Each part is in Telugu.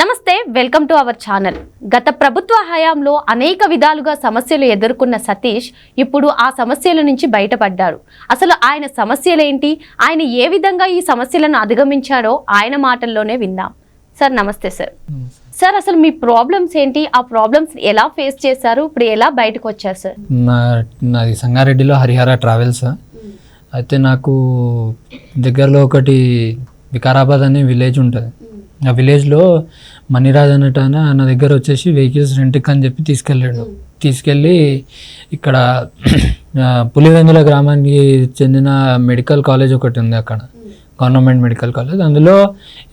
నమస్తే వెల్కమ్ టు అవర్ ఛానల్. గత ప్రభుత్వ హయాంలో అనేక విధాలుగా సమస్యలు ఎదుర్కొన్న సతీష్ ఇప్పుడు ఆ సమస్యల నుంచి బయటపడ్డారు అసలు ఆయన సమస్యలేంటి? ఆయన ఏ విధంగా ఈ సమస్యలను అధిగమించాడో ఆయన మాటల్లోనే విందాం. సార్ నమస్తే సార్. సార్ అసలు మీ ప్రాబ్లమ్స్ ఏంటి? ఆ ప్రాబ్లమ్స్ ఎలా ఫేస్ చేశారు? ఇప్పుడు ఎలా బయటకు వచ్చారు సార్ నాది సంగారెడ్డిలో హరిహర ట్రావెల్స్. అయితే నాకు దగ్గరలో ఒకటి వికారాబాద్ అనే విలేజ్ ఉంటుంది. ఆ విలేజ్లో మణిరాజ్ అన్నట్టు ఆయన నా దగ్గర వచ్చేసి వెహికల్స్ రెంట్కి అని చెప్పి తీసుకెళ్ళాడు. తీసుకెళ్ళి ఇక్కడ పులివెందుల గ్రామానికి చెందిన మెడికల్ కాలేజ్ ఒకటి ఉంది అక్కడ. గవర్నమెంట్ మెడికల్ కాలేజ్ అందులో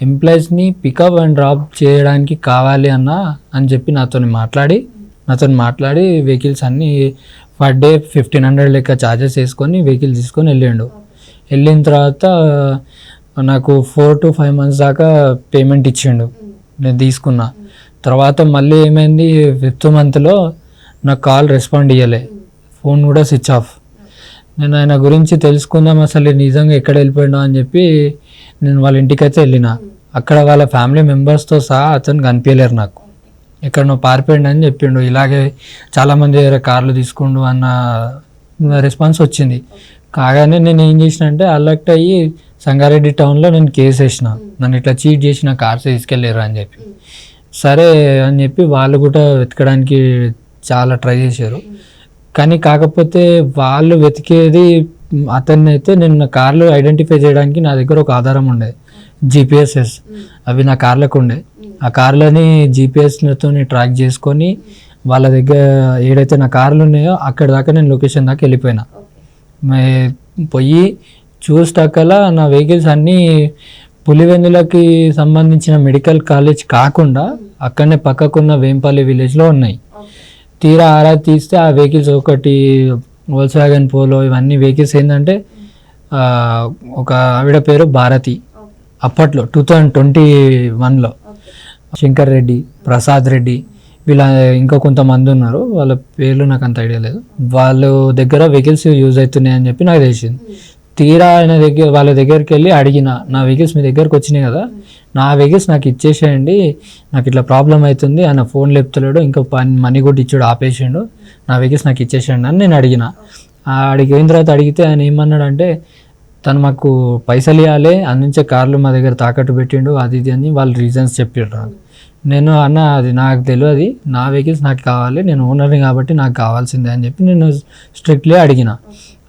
ఎంప్లాయీస్ని పికప్ అండ్ డ్రాప్ చేయడానికి కావాలి అన్న అని చెప్పి నాతో మాట్లాడి నాతో మాట్లాడి వెహికల్స్ అన్నీ పర్ డే ఫిఫ్టీన్ హండ్రెడ్ లెక్క ఛార్జెస్ వేసుకొని వెహికల్ తీసుకొని వెళ్ళిండు. వెళ్ళిన తర్వాత నాకు ఫోర్ టు ఫైవ్ మంత్స్ దాకా పేమెంట్ ఇచ్చిండు. నేను తీసుకున్నా. తర్వాత మళ్ళీ ఏమైంది ఫిఫ్త్ మంత్లో నాకు కాల్ రెస్పాండ్ ఇవ్వలే ఫోన్ కూడా స్విచ్ ఆఫ్. నేను ఆయన గురించి తెలుసుకుందాం అసలు నిజంగా ఎక్కడ వెళ్ళిపోయినా అని చెప్పి నేను వాళ్ళ ఇంటికి అయితే వెళ్ళిన. అక్కడ వాళ్ళ ఫ్యామిలీ మెంబర్స్తో సహా అతను కనిపించలేరు నాకు. ఎక్కడనో పారిపోయిండు అని చెప్పిండు. ఇలాగే చాలామంది దగ్గర కార్లు తీసుకుండు అన్న రెస్పాన్స్ వచ్చింది. కాగానే నేను ఏం చేసిన అంటే అలర్ట్ అయ్యి సంగారెడ్డి టౌన్లో నేను కేసు వేసిన. నన్ను ఇట్లా చీట్ చేసిన కార్స్ తీసుకెళ్ళారు అని చెప్పి. సరే అని చెప్పి వాళ్ళు కూడా వెతకడానికి చాలా ట్రై చేశారు. కానీ కాకపోతే వాళ్ళు వెతికేది అతన్ని అయితే నేను నా కార్లు ఐడెంటిఫై చేయడానికి నా దగ్గర ఒక ఆధారం ఉండేది జిపిఎస్ఎస్. అవి నా కార్లకు ఉండే. ఆ కార్లని జిపిఎస్తో ట్రాక్ చేసుకొని వాళ్ళ దగ్గర ఏడైతే నా కార్లు ఉన్నాయో అక్కడ దాకా నేను లొకేషన్ దాకా వెళ్ళిపోయినా. పోయి చూస్తాకలా నా వెహికల్స్ అన్నీ పులివెందులకి సంబంధించిన మెడికల్ కాలేజ్ కాకుండా అక్కడనే పక్కకున్న వేంపల్లి విలేజ్లో ఉన్నాయి. తీరా ఆరా తీస్తే ఆ వెహికల్స్ ఒకటి వోల్స్ వ్యాగన్ పోలో ఇవన్నీ వెహికల్స్ ఏంటంటే ఒక ఆవిడ పేరు భారతి. అప్పట్లో టూ థౌజండ్ ట్వంటీ వన్లో శంకర్ రెడ్డి ప్రసాద్ రెడ్డి వీళ్ళ ఇంకా కొంతమంది ఉన్నారు. వాళ్ళ పేర్లు నాకు అంత ఐడియా లేదు. వాళ్ళ దగ్గర వెహికల్స్ యూజ్ అవుతున్నాయి అని చెప్పి నాకు తెలిసింది. తీరా ఆయన దగ్గర వాళ్ళ దగ్గరికి వెళ్ళి అడిగిన నా వెహికల్స్ మీ దగ్గరకు వచ్చినాయి కదా నా వెహికల్స్ నాకు ఇచ్చేసేయండి నాకు ఇట్లా ప్రాబ్లం అవుతుంది ఆయన ఫోన్ లేపుతలేడు ఇంకా పని మనీ కూడా ఇచ్చాడు ఆపేసిండు నా వెహికల్స్ నాకు ఇచ్చేసేయండి అని నేను అడిగిన. అడిగిన తర్వాత అడిగితే ఆయన ఏమన్నాడంటే తను మాకు పైసలు ఇవ్వాలి అందించే కార్లు మా దగ్గర తాకట్టు పెట్టిండు అది ఇది అని వాళ్ళు రీజన్స్ చెప్పిండ్రు నాకు నేను అన్న అది నాకు తెలియదు నా వెహికల్స్ నాకు కావాలి నేను ఓనర్ని కాబట్టి నాకు కావాల్సిందే అని చెప్పి నేను స్ట్రిక్ట్లీ అడిగిన.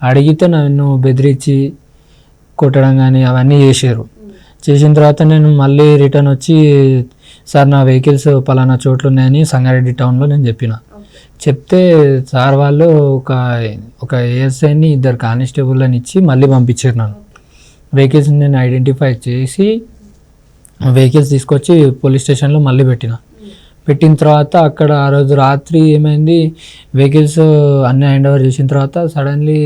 అడిగితే నన్ను బెదిరించి కొట్టడం కానీ అవన్నీ చేశారు. చేసిన తర్వాత నేను మళ్ళీ రిటర్న్ వచ్చి సార్ నా వెహికల్స్ పలానా చోట్లు ఉన్నాయని సంగారెడ్డి టౌన్లో నేను చెప్పిన. చెప్తే సార్ వాళ్ళు ఒక ఒక ఏఎస్ఐని ఇద్దరు కానిస్టేబుల్ని ఇచ్చి మళ్ళీ పంపించారు నన్ను. వెహికల్స్ నేను ఐడెంటిఫై చేసి వెహికల్స్ తీసుకొచ్చి పోలీస్ స్టేషన్లో మళ్ళీ పెట్టిన. పెట్టిన తర్వాత అక్కడ ఆ రోజు రాత్రి ఏమైంది? వెహికల్స్ అన్ని హ్యాండ్ ఓవర్ చేసిన తర్వాత సడన్లీ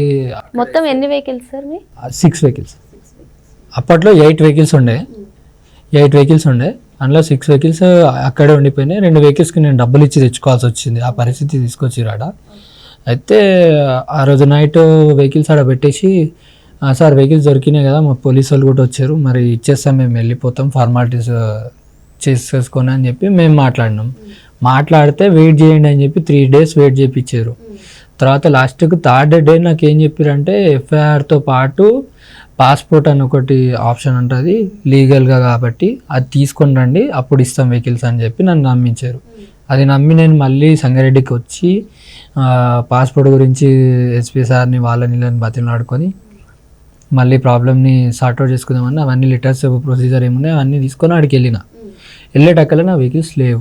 మొత్తం ఎన్ని వెహికల్స్ సార్ మీ? Six vehicles. అప్పట్లో ఎయిట్ వెహికల్స్ ఉండే. ఎయిట్ వెహికల్స్ ఉండే. అందులో సిక్స్ వెహికల్స్ అక్కడే ఉండిపోయినాయి. రెండు వెహికల్స్కి నేను డబ్బులు ఇచ్చి తెచ్చుకోవాల్సి వచ్చింది. ఆ పరిస్థితి తీసుకొచ్చిరాడ అయితే ఆ రోజు నైట్ వెహికల్స్ ఆడ పెట్టేసి "ఆ, సార్ వెహికల్స్ దొరికినాయి కదా మా పోలీసు వాళ్ళు కూడా వచ్చారు. మరి ఇచ్చేస్తాం మేము వెళ్ళిపోతాం. ఫార్మాలిటీస్ చేసేసుకొని అని చెప్పి మేము మాట్లాడినాం. మాట్లాడితే వెయిట్ చేయండి అని చెప్పి త్రీ డేస్ వెయిట్ చేయించారు తర్వాత లాస్ట్కి థర్డ్ డే నాకు ఏం చెప్పారంటే ఎఫ్ఐఆర్తో పాటు పాస్పోర్ట్ అని ఒకటి ఆప్షన్ ఉంటుంది లీగల్గా కాబట్టి అది తీసుకొని రండి అప్పుడు ఇస్తాం వెహికల్స్ అని చెప్పి నన్ను నమ్మించారు. అది నమ్మి నేను మళ్ళీ సంగారెడ్డికి వచ్చి పాస్పోర్ట్ గురించి ఎస్పీ సార్ని వాళ్ళని వీళ్ళని బతిలాడుకొని మళ్ళీ ప్రాబ్లమ్ని సార్ట్అవుట్ చేసుకుందామని అవన్నీ లెటర్స్ ప్రొసీజర్ ఏమున్నాయి అవన్నీ తీసుకొని ఆడికి వెళ్ళిన. వెళ్ళేటక్కల నా వెహికల్స్ లేవు.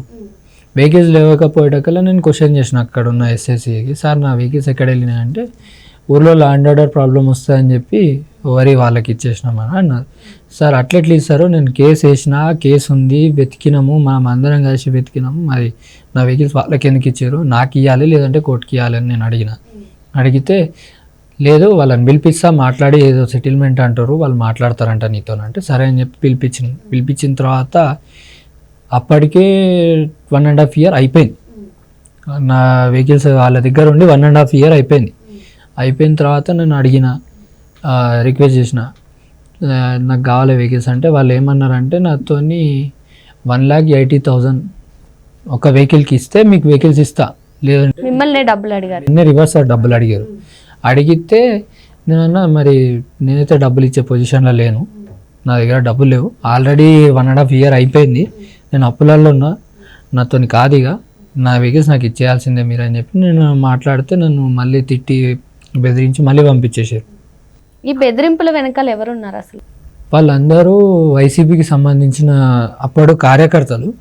వెహికల్స్ లేవకపోయేటక్కల నేను క్వశ్చన్ చేసిన అక్కడ ఉన్న ఎస్ఎస్సికి సార్ నా వెహికల్స్ ఎక్కడ వెళ్ళినాయి అంటే ఊర్లో ల్యాండ్ ఆర్డర్ ప్రాబ్లం వస్తుందని చెప్పి వరి వాళ్ళకి ఇచ్చేసినామని అన్నారు. సార్ అట్లెట్లు ఇస్తారు నేను కేసు వేసిన కేసు ఉంది వెతికినాము మనం అందరం కలిసి వెతికినాము మరి నా వెహికల్స్ వాళ్ళకి ఎందుకు ఇచ్చారు? నాకు ఇవ్వాలి లేదంటే కోర్టుకి ఇవ్వాలి అని నేను అడిగిన. అడిగితే లేదు వాళ్ళని పిలిపిస్తా మాట్లాడి ఏదో సెటిల్మెంట్ అంటారు వాళ్ళు మాట్లాడతారంట నీతో అంటే సరే అని చెప్పి పిలిపించిన పిలిపించిన తర్వాత అప్పటికే వన్ అండ్ హాఫ్ ఇయర్ అయిపోయింది. నా వెహికల్స్ వాళ్ళ దగ్గర ఉండి వన్ అండ్ హాఫ్ ఇయర్ అయిపోయింది. అయిపోయిన తర్వాత నేను అడిగిన రిక్వెస్ట్ చేసిన నాకు కావాలి వెహికల్స్ అంటే వాళ్ళు ఏమన్నారంటే నాతోని వన్ ల్యాక్ ఎయిటీ థౌజండ్ ఒక వెహికల్కి ఇస్తే మీకు వెహికల్స్ ఇస్తా. లేదంటే మిమ్మల్ని డబ్బులు అడిగారు. నిన్నే రివర్స్ డబ్బులు అడిగారు. అడిగితే నేనన్నా మరి నేనైతే డబ్బులు ఇచ్చే పొజిషన్లో లేను. నా దగ్గర డబ్బులు లేవు. Already one and half year అయిపోయింది. నేను అప్పులలో ఉన్నా నాతో కాదు ఇక నా వెహికల్స్ నాకు ఇచ్చేయాల్సిందే మీరు అని చెప్పి నేను మాట్లాడితే నన్ను మళ్ళీ తిట్టి బెదిరించి మళ్ళీ పంపించేసారు ఈ బెదిరింపుల వెనకాల ఎవరున్నారు అసలు? వాళ్ళందరూ వైసీపీకి సంబంధించిన అప్పుడు కార్యకర్తలు.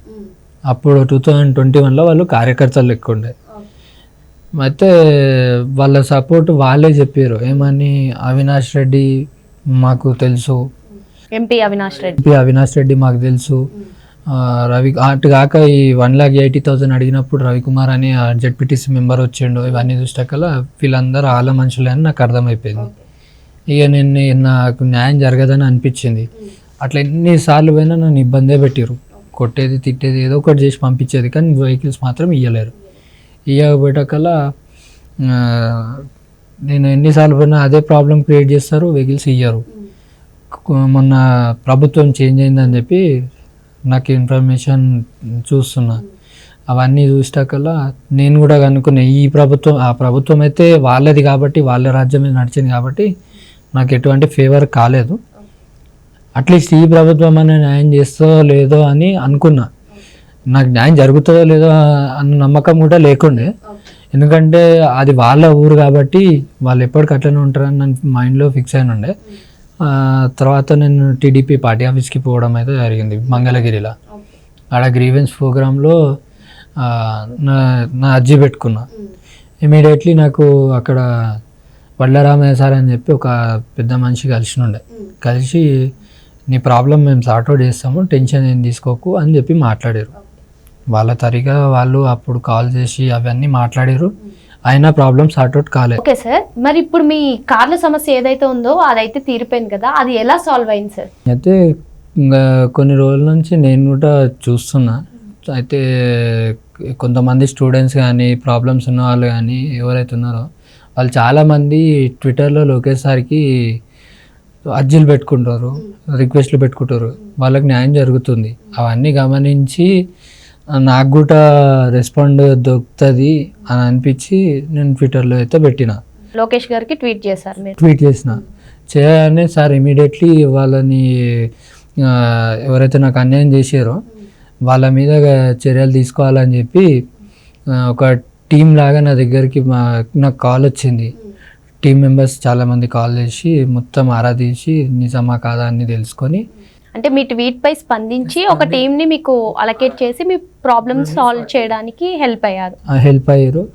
అప్పుడు టూ థౌజండ్ ట్వంటీ వన్లో వాళ్ళు కార్యకర్తలు ఎక్కువ ఉండే. అయితే వాళ్ళ సపోర్ట్ వాళ్ళే చెప్పారు. ఏమని? అవినాష్ రెడ్డి మాకు తెలుసు. ఎంపీ అవినాష్ రెడ్డి. ఎంపీ అవినాష్ రెడ్డి మాకు తెలుసు. రవి అటు కాక ఈ వన్ లాక్ ఎయిటీ థౌసండ్ అడిగినప్పుడు రవికుమార్ అని జెడ్పీటీసీ మెంబర్ వచ్చిండు ఇవన్నీ చూసాకల్లా వీళ్ళందరూ ఆల మనుషులే అని నాకు అర్థమైపోయింది. ఇక నేను నాకు న్యాయం జరగదని అనిపించింది. అట్లా ఎన్నిసార్లు పోయినా నన్ను ఇబ్బందే పెట్టారు కొట్టేది తిట్టేది ఏదో ఒకటి చేసి పంపించేది కానీ వెహికల్స్ మాత్రం ఇవ్వలేరు ఇవ్వబెట్టకల్లా నేను ఎన్నిసార్లు పోయినా అదే ప్రాబ్లం క్రియేట్ చేస్తారు వెహికల్స్ ఇయ్యరు. మొన్న ప్రభుత్వం చేంజ్ అయిందని చెప్పి నాకు ఇన్ఫర్మేషన్ చూస్తున్నా. అవన్నీ చూసాకల్లా నేను కూడా అనుకున్నా ఈ ప్రభుత్వం ఆ ప్రభుత్వం అయితే వాళ్ళది కాబట్టి వాళ్ళ రాజ్యం మీద నడిచింది కాబట్టి నాకు ఎటువంటి ఫేవర్ కాలేదు. అట్లీస్ట్ ఈ ప్రభుత్వం అనే న్యాయం చేస్తుందో లేదో అని అనుకున్నా. నాకు న్యాయం జరుగుతుందో లేదో అన్న నమ్మకం కూడా లేకుండే. ఎందుకంటే అది వాళ్ళ ఊరు కాబట్టి వాళ్ళు ఎప్పటికట్లనే ఉంటారని నన్ను మైండ్లో ఫిక్స్ అయిన ఉండే తర్వాత నేను టీడీపీ పార్టీ ఆఫీస్కి పోవడం అయితే జరిగింది మంగళగిరిలో. ఆడ గ్రీవెన్స్ ప్రోగ్రాంలో నా నా అర్జీ పెట్టుకున్నా. ఇమీడియట్లీ నాకు అక్కడ వడ్లరామయ్య సార్ అని చెప్పి ఒక పెద్ద మనిషి కలిసి ఉండే కలిసి నీ ప్రాబ్లం మేము సార్ట్అవుట్ చేస్తాము టెన్షన్ ఏం తీసుకోకు అని చెప్పి మాట్లాడారు. వాళ్ళ తరిగా వాళ్ళు అప్పుడు కాల్ చేసి అవన్నీ మాట్లాడారు. అయినా ప్రాబ్లం సార్ట్అవుట్ కాలేదు. ఓకే సార్ మరి ఇప్పుడు మీ కార్ల సమస్య ఏదైతే ఉందో అదైతే తీరిపోయింది కదా అది ఎలా సాల్వ్ అయింది సార్? అయితే ఇంకా కొన్ని రోజుల నుంచి నేను కూడా చూస్తున్నా. అయితే కొంతమంది స్టూడెంట్స్ కానీ ప్రాబ్లమ్స్ ఉన్న వాళ్ళు కానీ ఎవరైతే ఉన్నారో వాళ్ళు చాలామంది ట్విట్టర్లో లోకేష్ సార్కి అర్జీలు పెట్టుకుంటారు రిక్వెస్ట్లు పెట్టుకుంటారు. వాళ్ళకి న్యాయం జరుగుతుంది. అవన్నీ గమనించి నాకు కూడా రెస్పాండ్ దొరుకుతుంది అని అనిపించి నేను ట్విట్టర్లో అయితే పెట్టిన. లోకేష్ గారికి ట్వీట్ చేశారు మీరు. ట్వీట్ చేసిన. చేయగానే సార్ ఇమీడియట్లీ వాళ్ళని ఎవరైతే నాకు అన్యాయం చేశారో వాళ్ళ మీద చర్యలు తీసుకోవాలని చెప్పి ఒక టీం లాగా నా దగ్గరికి మా నాకు కాల్ వచ్చింది. టీం మెంబర్స్ చాలామంది కాల్ చేసి మొత్తం ఆరా తీసి నిజమా కాదా అని తెలుసుకొని అంటే మీ ట్వీట్ పై స్పందించి ఒక టీం ని మీకు అలకేట్ చేసి మీ ప్రాబ్లమ్ సాల్వ్ చేయడానికి హెల్ప్ అయ్యారు. హెల్ప్ అయ్యారు.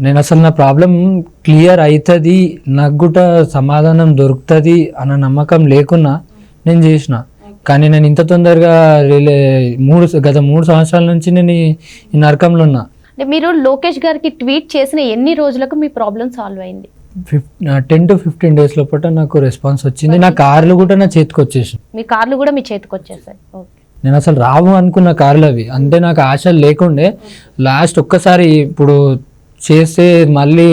నేను అసలు నా ప్రాబ్లం క్లియర్ అవుతుంది నాకు కూడా సమాధానం దొరుకుతుంది అన్న నమ్మకం లేకున్నా నేను చేసిన. కానీ నేను ఇంత తొందరగా రిలే మూడు గత మూడు సంవత్సరాల నుంచి నేను ఈ- ఈ నరకంలో ఉన్నా. అంటే మీరు లోకేష్ గారికి ట్వీట్ చేసిన ఎన్ని రోజులకు మీ ప్రాబ్లం సాల్వ్ అయింది? ఫిఫ్ టెన్ టు ఫిఫ్టీన్ డేస్ లోపల నాకు రెస్పాన్స్ వచ్చింది. నా కార్లు కూడా నా చేతికి వచ్చేసి మీ కార్లు కూడా మీ చేతికి వచ్చేసాయి. నేను అసలు రావు అనుకున్న కార్లు అవి. అంటే నాకు ఆశలు లేకుండే లాస్ట్ ఒక్కసారి ఇప్పుడు చేస్తే మళ్ళీ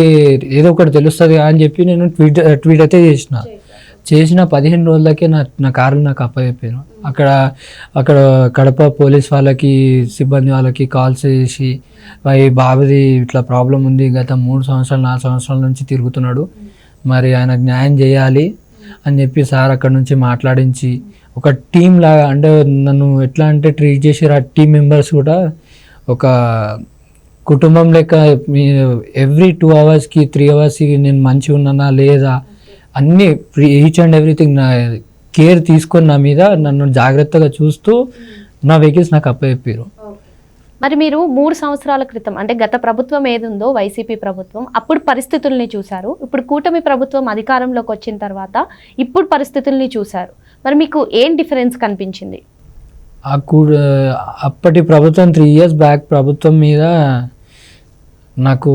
ఏదో ఒకటి తెలుస్తుంది అని చెప్పి నేను ట్వీట్ ట్వీట్ అయితే చేసిన. చేసిన పదిహేను రోజులకే నా నా కారు నాకు అప్పచెప్పారు. అక్కడ అక్కడ కడప పోలీస్ వాళ్ళకి సిబ్బంది వాళ్ళకి కాల్స్ చేసి ఈ బాబుది ఇట్లా ప్రాబ్లం ఉంది గత మూడు సంవత్సరాలు నాలుగు సంవత్సరాల నుంచి తిరుగుతున్నాడు. మరి ఆయన న్యాయం చేయాలి అని చెప్పి సార్ అక్కడ నుంచి మాట్లాడించి ఒక టీం లాగా అంటే నన్ను ఎట్లా అంటే ట్రీట్ చేసారు ఆ టీం మెంబర్స్ కూడా ఒక కుటుంబం లెక్క ఎవ్రీ టూ అవర్స్కి త్రీ అవర్స్కి నేను మంచిగా ఉన్నానా లేదా అన్నీ ఈచ్ అండ్ ఎవ్రీథింగ్ నా కేర్ తీసుకొని నా మీద నన్ను జాగ్రత్తగా చూస్తూ నా వెహికల్స్ నాకు అప్పచెప్పారు మరి మీరు మూడు సంవత్సరాల క్రితం అంటే గత ప్రభుత్వం ఏది ఉందో వైసీపీ ప్రభుత్వం అప్పుడు పరిస్థితుల్ని చూశారు. ఇప్పుడు కూటమి ప్రభుత్వం అధికారంలోకి వచ్చిన తర్వాత ఇప్పుడు పరిస్థితుల్ని చూశారు. మరి మీకు ఏం డిఫరెన్స్ కనిపించింది? ఆ కూడా అప్పటి ప్రభుత్వం త్రీ ఇయర్స్ బ్యాక్ ప్రభుత్వం మీద నాకు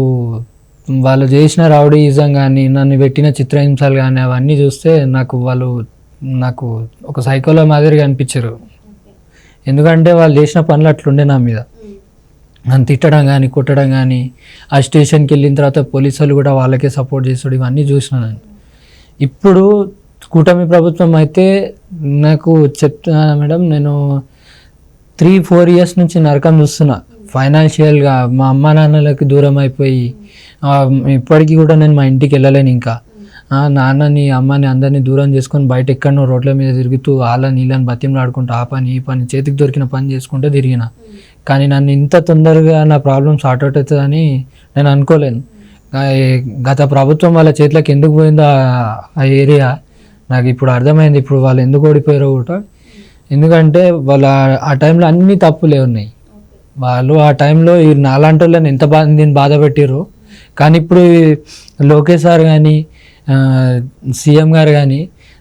వాళ్ళు చేసిన రౌడీయిజం కానీ నన్ను పెట్టిన చిత్రహింసలు కానీ అవన్నీ చూస్తే నాకు వాళ్ళు నాకు ఒక సైకోలో మాదిరిగా అనిపించారు. ఎందుకంటే వాళ్ళు చేసిన పనులు అట్లుండే నా మీద. నన్ను తిట్టడం కానీ కొట్టడం కానీ ఆ స్టేషన్కి వెళ్ళిన తర్వాత పోలీసులు కూడా వాళ్ళకే సపోర్ట్ చేస్తాడు ఇవన్నీ చూసిన నేను. ఇప్పుడు కూటమి ప్రభుత్వం అయితే నాకు చెప్తున్నా మేడం నేను త్రీ ఫోర్ ఇయర్స్ నుంచి నరకం చూస్తున్నా. ఫైనాన్షియల్గా మా అమ్మ నాన్నలకు దూరం అయిపోయి ఇప్పటికీ కూడా నేను మా ఇంటికి వెళ్ళలేను ఇంకా. నాన్నని అమ్మని అందరినీ దూరం చేసుకొని బయట ఎక్కడనో రోడ్ల మీద తిరుగుతూ వాళ్ళని నీళ్ళని బతిమలాడుకుంటూ ఆ పని ఈ పని చేతికి దొరికిన పని చేసుకుంటూ తిరిగిన. కానీ నన్ను ఇంత తొందరగా నా ప్రాబ్లం సార్ట్ అవుట్ అవుతుందని నేను అనుకోలేను. గత ప్రభుత్వం వాళ్ళ చేతిలోకి ఎందుకు పోయిందో ఆ- ఆ ఏరియా నాకు ఇప్పుడు అర్థమైంది. ఇప్పుడు వాళ్ళు ఎందుకు ఓడిపోయారో కూడా. ఎందుకంటే వాళ్ళ ఆ టైంలో అన్ని తప్పులే ఉన్నాయి. వాళ్ళు ఆ టైంలో ఈ నాలాంటి వాళ్ళని ఎంత బాధ దీన్ని బాధ పెట్టారు కానీ ఇప్పుడు లోకేష్ సార్ కానీ సీఎం గారు కానీ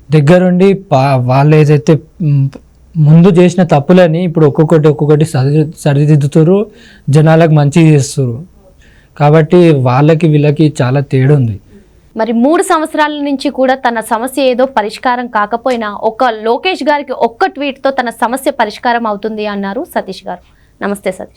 దగ్గరుండి పా వాళ్ళు ఏదైతే ముందు చేసిన తప్పులని ఇప్పుడు ఒక్కొక్కటి ఒక్కొక్కటి సరి సరిదిద్దుతారు జనాలకు మంచి చేస్తారు కాబట్టి వాళ్ళకి వీళ్ళకి చాలా తేడా ఉంది మరి మూడు సంవత్సరాల నుంచి కూడా తన సమస్య ఏదో పరిష్కారం కాకపోయినా ఒక లోకేష్ గారికి ఒక్క ట్వీట్తో తన సమస్య పరిష్కారం అవుతుంది అన్నారు సతీష్ గారు. నమస్తే సతీష్.